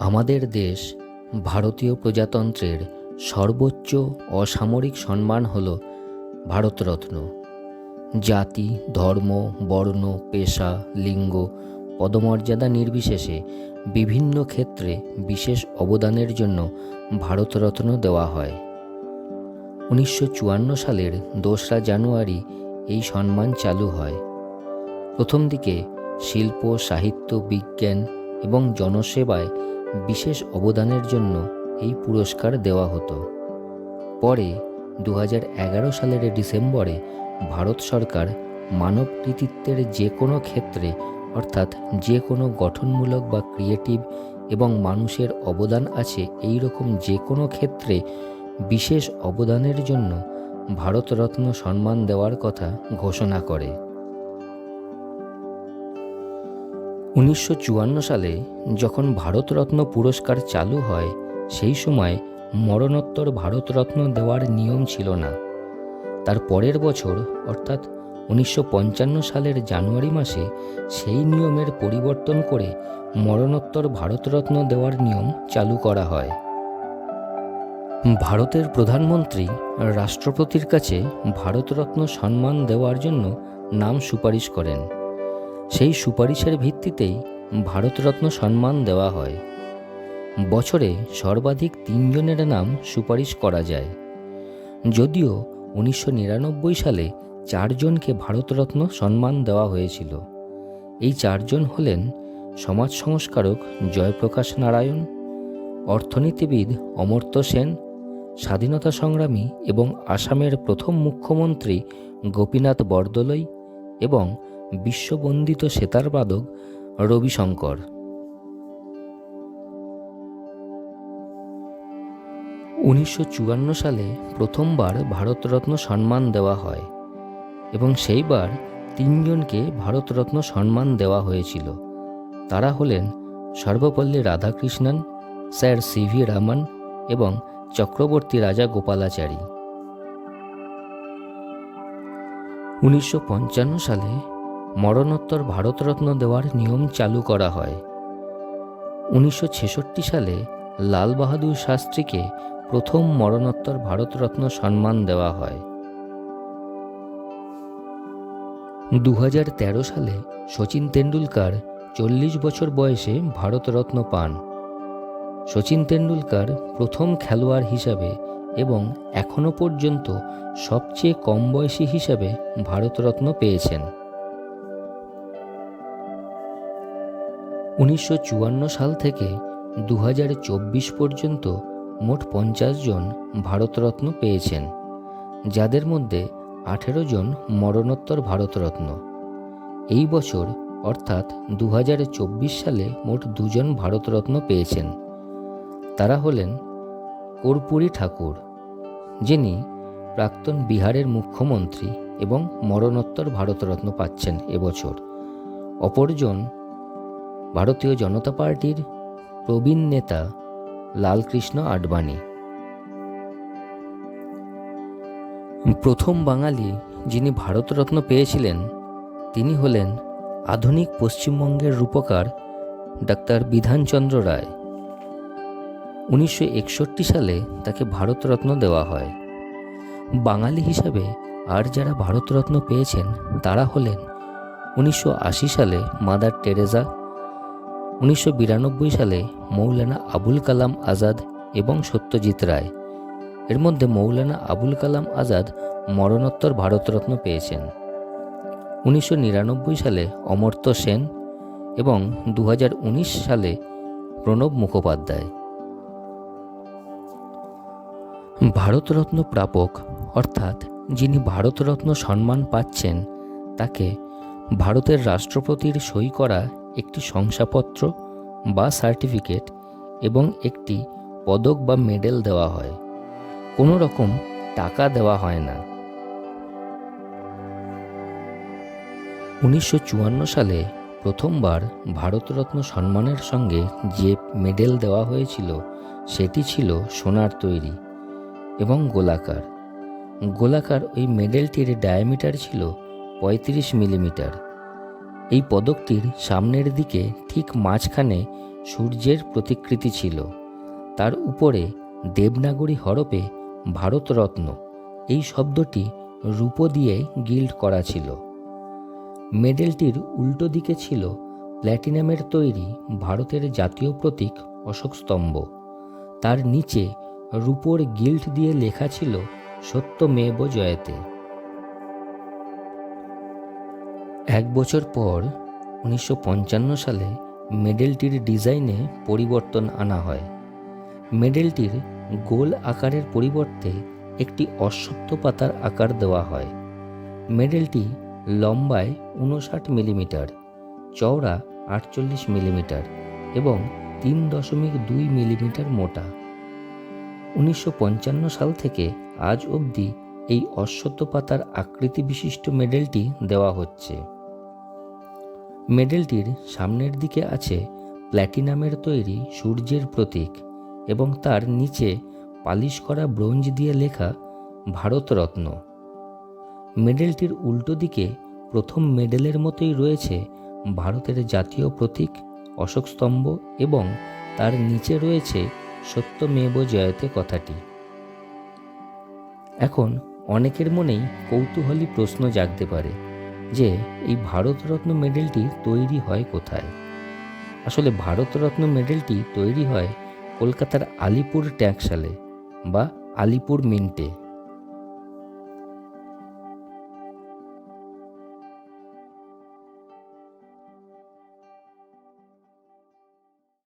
আমাদের দেশ ভারতীয় প্রজাতন্ত্রের সর্বোচ্চ অসামরিক সম্মান হল ভারতরত্ন। জাতি, ধর্ম, বর্ণ, পেশা, লিঙ্গ, পদমর্যাদা নির্বিশেষে বিভিন্ন ক্ষেত্রে বিশেষ অবদানের জন্য ভারতরত্ন দেওয়া হয়। উনিশশো চুয়ান্ন সালের দোসরা জানুয়ারি এই সম্মান চালু হয়। প্রথম দিকে শিল্প, সাহিত্য, বিজ্ঞান এবং জনসেবায় বিশেষ অবদানের জন্য এই পুরস্কার দেওয়া হতো। পরে দু হাজার এগারো সালের ডিসেম্বরে ভারত সরকার মানব কৃতিত্বের যে কোনো ক্ষেত্রে, অর্থাৎ যে কোনো গঠনমূলক বা ক্রিয়েটিভ এবং মানুষের অবদান আছে এই রকম যে কোনো ক্ষেত্রে, বিশেষ অবদানের জন্য ভারতরত্ন সম্মান দেওয়ার কথা ঘোষণা করে। উনিশশো চুয়ান্ন সালে যখন ভারতরত্ন পুরস্কার চালু হয়, সেই সময় মরণোত্তর ভারতরত্ন দেওয়ার নিয়ম ছিল না। তার পরের বছর, অর্থাৎ উনিশশো পঞ্চান্ন সালের জানুয়ারি মাসে, সেই নিয়মের পরিবর্তন করে মরণোত্তর ভারতরত্ন দেওয়ার নিয়ম চালু করা হয়। ভারতের প্রধানমন্ত্রী রাষ্ট্রপতির কাছে ভারতরত্ন সম্মান দেওয়ার জন্য নাম সুপারিশ করেন। সেই সুপারিশের ভিত্তিতেই ভারতরত্ন সম্মান দেওয়া হয়। বছরে সর্বাধিক তিনজনের নাম সুপারিশ করা যায়। যদিও উনিশশো নিরানব্বই সালে চারজনকে ভারতরত্ন সম্মান দেওয়া হয়েছিল। এই চারজন হলেন সমাজ সংস্কারক জয়প্রকাশ নারায়ণ, অর্থনীতিবিদ অমর্ত্য সেন, স্বাধীনতা সংগ্রামী এবং আসামের প্রথম মুখ্যমন্ত্রী গোপীনাথ বরদলৈ এবং বিশ্ববন্দিত সেতার সেতারবাদক রবিশঙ্কর। উনিশশো চুয়ান্ন সালে প্রথমবার ভারতরত্ন সম্মান দেওয়া হয় এবং সেইবার তিনজনকে ভারতরত্ন সম্মান দেওয়া হয়েছিল। তারা হলেন Sarvepalli Radhakrishnan, sir C V Raman এবং চক্রবর্তী রাজা গোপালাচারী। উনিশশো পঞ্চান্ন সালে মরণোত্তর ভারতরত্ন দেওয়ার নিয়ম চালু করা হয়। উনিশশো ছেষট্টি সালে লাল বাহাদুর শাস্ত্রীকে প্রথম মরণোত্তর ভারতরত্ন সম্মান দেওয়া হয়। দু হাজার তেরো সালে শচীন তেন্ডুলকার চল্লিশ বছর বয়সে ভারতরত্ন পান। শচীন তেন্ডুলকার প্রথম খেলোয়াড় হিসাবে এবং এখনও পর্যন্ত সবচেয়ে কম বয়সী হিসাবে ভারতরত্ন পেয়েছেন। উনিশশো চুয়ান্ন সাল থেকে দু হাজার চব্বিশ পর্যন্ত মোট পঞ্চাশ জন ভারতরত্ন পেয়েছেন, যাদের মধ্যে আঠেরো জন মরণোত্তর ভারতরত্ন। এই বছর, অর্থাৎ দু হাজার চব্বিশ সালে মোট দুজন ভারতরত্ন পেয়েছেন। তারা হলেন কর্পূরী ঠাকুর, যিনি প্রাক্তন বিহারের মুখ্যমন্ত্রী এবং মরণোত্তর ভারতরত্ন পাচ্ছেন এবছর অপরজন ভারতীয় জনতা পার্টির প্রবীণ নেতা লালকৃষ্ণ আডবাণী। প্রথম বাঙালি যিনি ভারতরত্ন পেয়েছিলেন, তিনি হলেন আধুনিক পশ্চিমবঙ্গের রূপকার ডাক্তার বিধানচন্দ্র রায়। উনিশশো একষট্টি সালে তাকে ভারতরত্ন দেওয়া হয়। বাঙালি হিসাবে আর যারা ভারতরত্ন পেয়েছেন, তারা হলেন উনিশশো আশি সালে মাদার টেরেজা উনিশশো বিরানব্বই সালে মৌলানা আবুল কালাম আজাদ এবং সত্যজিৎ রায়। এর মধ্যে মৌলানা আবুল কালাম আজাদ মরণোত্তর ভারতরত্ন পেয়েছেন। উনিশশো নিরানব্বই সালে অমর্ত্য সেন এবং দু হাজার উনিশ সালে প্রণব মুখোপাধ্যায়। ভারতরত্ন প্রাপক, অর্থাৎ যিনি ভারতরত্ন সম্মান পাচ্ছেন, তাকে ভারতের রাষ্ট্রপতির সই করা একটি শংসাপত্র বা সার্টিফিকেট এবং একটি পদক বা মেডেল দেওয়া হয়। কোনো রকম টাকা দেওয়া হয় না। উনিশশো চুয়ান্ন সালে প্রথমবার ভারতরত্ন সম্মানের সঙ্গে যে মেডেল দেওয়া হয়েছিল, সেটি ছিল সোনার তৈরি এবং গোলাকার। গোলাকার ওই মেডেলটির ডায়ামিটার ছিল পঁয়ত্রিশ মিলিমিটার। এই পদকটির সামনের দিকে ঠিক মাঝখানে সূর্যের প্রতিকৃতি ছিল। তার উপরে দেবনাগরী হরপে ভারতরত্ন এই শব্দটি রূপো দিয়ে গিল্ড করা ছিল। মেডেলটির উল্টো দিকে ছিল প্ল্যাটিনামের তৈরি ভারতের জাতীয় প্রতীক অশোক স্তম্ভ। তার নিচে রূপোর গিল্ড দিয়ে লেখা ছিল সত্যমেব জয়তে। এক বছর পর উনিশশো পঞ্চান্ন সালে মেডেলটির ডিজাইনে পরিবর্তন আনা হয়। মেডেলটির গোল আকারের পরিবর্তে একটি অশ্বত্থ পাতার আকার দেওয়া হয়। মেডেলটি লম্বায় উনষাট মিলিমিটার, চওড়া আটচল্লিশ মিলিমিটার এবং তিন দশমিক দুই মিলিমিটার মোটা। উনিশশো পঞ্চান্ন সাল থেকে আজ অবধি এই অশ্বত্থ পাতার আকৃতি বিশিষ্ট মেডেলটি দেওয়া হচ্ছে। মেডেলটির সামনের দিকে আছে প্ল্যাটিনামের তৈরি সূর্যের প্রতীক এবং তার নিচে পালিশ করা ব্রোঞ্জ দিয়ে লেখা ভারতরত্ন। মেডেলটির উল্টো দিকে প্রথম মেডেলের মতোই রয়েছে ভারতের জাতীয় প্রতীক অশোক স্তম্ভ এবং তার নিচে রয়েছে সত্যমেব জয়তে কথাটি। এখন অনেকের মনেই কৌতূহলী প্রশ্ন জাগতে পারে যে এই ভারতরত্ন মেডেলটি তৈরি হয় কোথায়? আসলে ভারতরত্ন মেডেলটি তৈরি হয় কলকাতার আলিপুর ট্যাক্সালে বা আলিপুর মিন্টে।